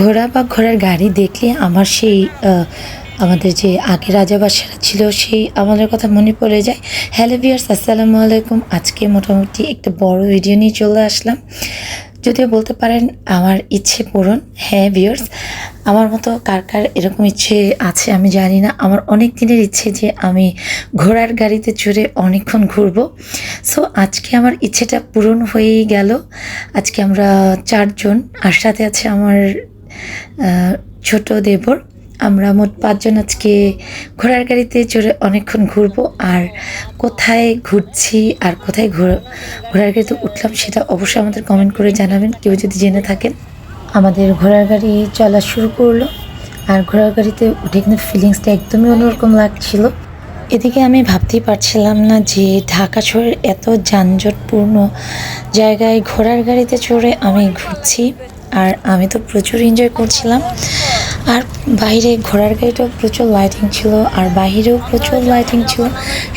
ঘোড়া বা ঘোড়ার গাড়ি দেখলে আমার সেই আমাদের যে আগে রাজাবাসারা ছিল সেই আমাদের কথা মনে পড়ে যায়। হ্যালো বিয়ার্স আসসালামু আলাইকুম। আজকে মোটামুটি একটা বড় ভিডিও নিয়ে চলে আসলাম। যদিও বলতে পারেন আমার ইচ্ছে পূরণ। হ্যাঁ বিয়ার্স আমার মতো কার কার এরকম ইচ্ছে আছে আমি জানি না। আমার অনেক দিনের ইচ্ছে যে আমি ঘোড়ার গাড়িতে চড়ে অনেকক্ষণ ঘুরবো। সো আজকে আমার ইচ্ছেটা পূরণ হয়েই গেল। আজকে আমরা চারজন, আর সাথে আছে আমার ছোট দেবর আমরা মোট পাঁচজন আজকে ঘোড়ার গাড়িতে চড়ে অনেকক্ষণ ঘুরবো। আর কোথায় ঘুরছি আর কোথায় ঘোড়ার গাড়িতে উঠলাম সেটা অবশ্যই আমাদের কমেন্ট করে জানাবেন। কেউ যদি জেনে থাকেন, আমাদের ঘোড়ার গাড়ি চলা শুরু করল। আর ঘোড়ার গাড়িতে উঠে কিন্তু ফিলিংসটা একদমই অন্যরকম লাগছিল। এদিকে আমি ভাবতেই পারছিলাম না যে ঢাকা শহরের এত যানজটপূর্ণ জায়গায় ঘোড়ার গাড়িতে চড়ে আমি ঘুরছি। আর আমি তো প্রচুর এনজয় করছিলাম। আর বাইরে ঘোড়ার গাড়িটাও প্রচুর লাইটিং ছিল আর বাইরেও প্রচুর লাইটিং ছিল।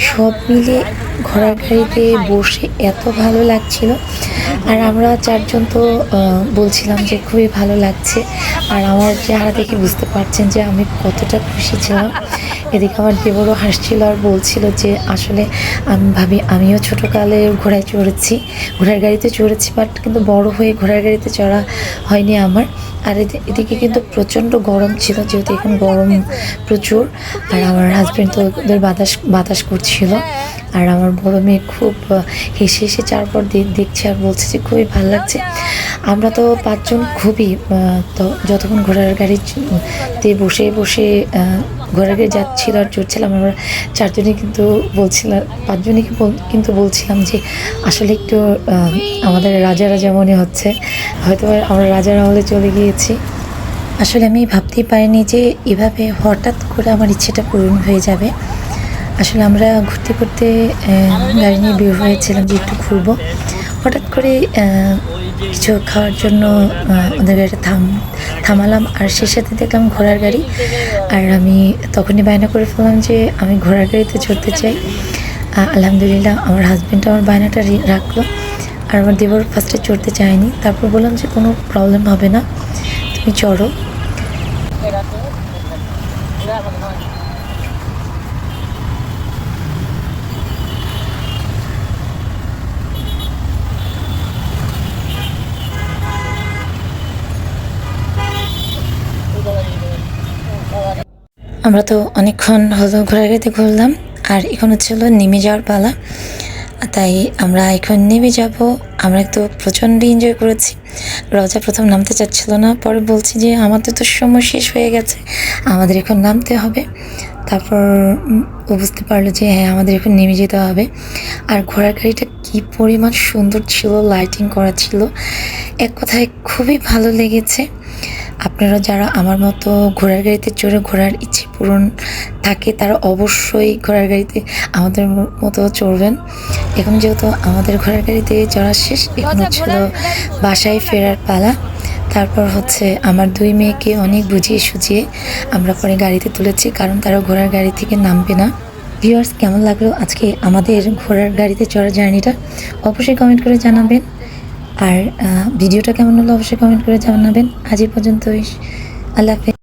সব মিলে ঘোড়ার গাড়িতে বসে এত ভালো লাগছিল। আর আমরা চারজন তো বলছিলাম যে খুবই ভালো লাগছে। আর আমার চেহারা দেখে বুঝতে পারছেন যে আমি কতটা খুশি ছিলাম। এদিকে আমার দেবরও হাসছিল আর বলছিল যে, আসলে আমি, ভাবি, আমিও ছোটোকালে ঘোড়ায় চড়েছি, ঘোড়ার গাড়িতে চড়েছি বাট কিন্তু বড় হয়ে ঘোড়ার গাড়িতে চড়া হয়নি আমার। আর এদি- এদিকে কিন্তু প্রচণ্ড গরম ছিল, যেহেতু এখন গরম প্রচুর, আর আমার হাজব্যান্ড তো ওদের বাতাস বাতাস করছিল। আর আমার বড় মেয়ে খুব হেসে হেসে চারপর দেখছে আর বলছে যে, খুবই ভালো লাগছে। আমরা তো পাঁচজন খুবই তো যতক্ষণ ঘোড়ার গাড়িতে বসে বসে ঘোড়ার গাড়ি যাচ্ছিল আর চড়ছিলাম। আমরা চারজনে কিন্তু বলছিলাম পাঁচজনে কিন্তু বলছিলাম যে, আসলে একটু আমাদের রাজা রাজা মনে হচ্ছে। হয়তো আমরা রাজার আমলে চলে গিয়েছি। আসলে আমি ভাবতেই পারিনি যে, এভাবে হঠাৎ করে আমার ইচ্ছেটা পূরণ হয়ে যাবে। আসলে আমরা ঘুরতে ঘুরতে গাড়ি নিয়ে বের হয়েছিলাম যে একটু ঘুরবো। হঠাৎ করে কিছু খাওয়ার জন্য ওদের গাড়িটা থাম, থামালাম। আর সে সাথে দেখলাম ঘোড়ার গাড়ি। আর আমি তখনই বায়না করে ফেললাম যে আমি ঘোড়ার গাড়িতে চড়তে চাই। আলহামদুলিল্লাহ আমার হাজব্যান্ড আমার বায়নাটা রাখল। আর আমার দেবর ফার্স্টে চড়তে চায়নি। তারপর বললাম যে কোনো প্রবলেম হবে না, তুমি চড়ো। আমরা তো অনেকক্ষণ হলো ঘোরার গাড়িতে ঘুরলাম, আর এখন হচ্ছে হলো নেমে যাওয়ার পালা। তাই আমরা এখন নেমে যাব। আমরা তো প্রচণ্ড এনজয় করেছি। রজা প্রথম নামতে চাচ্ছিল না, পরে বলছি যে আমাদের তো সময় শেষ হয়ে গেছে, আমাদের এখন নামতে হবে। তারপর ও বুঝতে পারল যে হ্যাঁ আমাদের এখন নেমে যেতে হবে। আর ঘোড়ার গাড়িটা কী পরিমাণ সুন্দর ছিল লাইটিং করা ছিল। এক কথায় খুবই ভালো লেগেছে। আপনারা যারা আমার মতো ঘোড়ার গাড়িতে চড়ে ঘোড়ার ইচ্ছে পূরণ থাকে তারা অবশ্যই ঘোড়ার গাড়িতে আমাদের মতো চড়বেন। এখন যেহেতু আমাদের ঘোড়ার গাড়িতে চড়া শেষ এখন হচ্ছিল বাসায় ফেরার পালা। তারপর হচ্ছে আমার দুই মেয়েকে অনেক বুঝিয়ে সুঝিয়ে আমরা পরে গাড়িতে তুলেছি কারণ তারা ঘোড়ার গাড়ি থেকে নামবে না। ভিউয়ার্স কেমন লাগল আজকে আমাদের ঘোড়ার গাড়িতে চড়ার জার্নিটা? অবশ্যই কমেন্ট করে জানাবেন। আর ভিডিওটা কেমন হলো অবশ্যই কমেন্ট করে জানাবেন। আজ এই পর্যন্তই। আল্লাহ হাফেজ।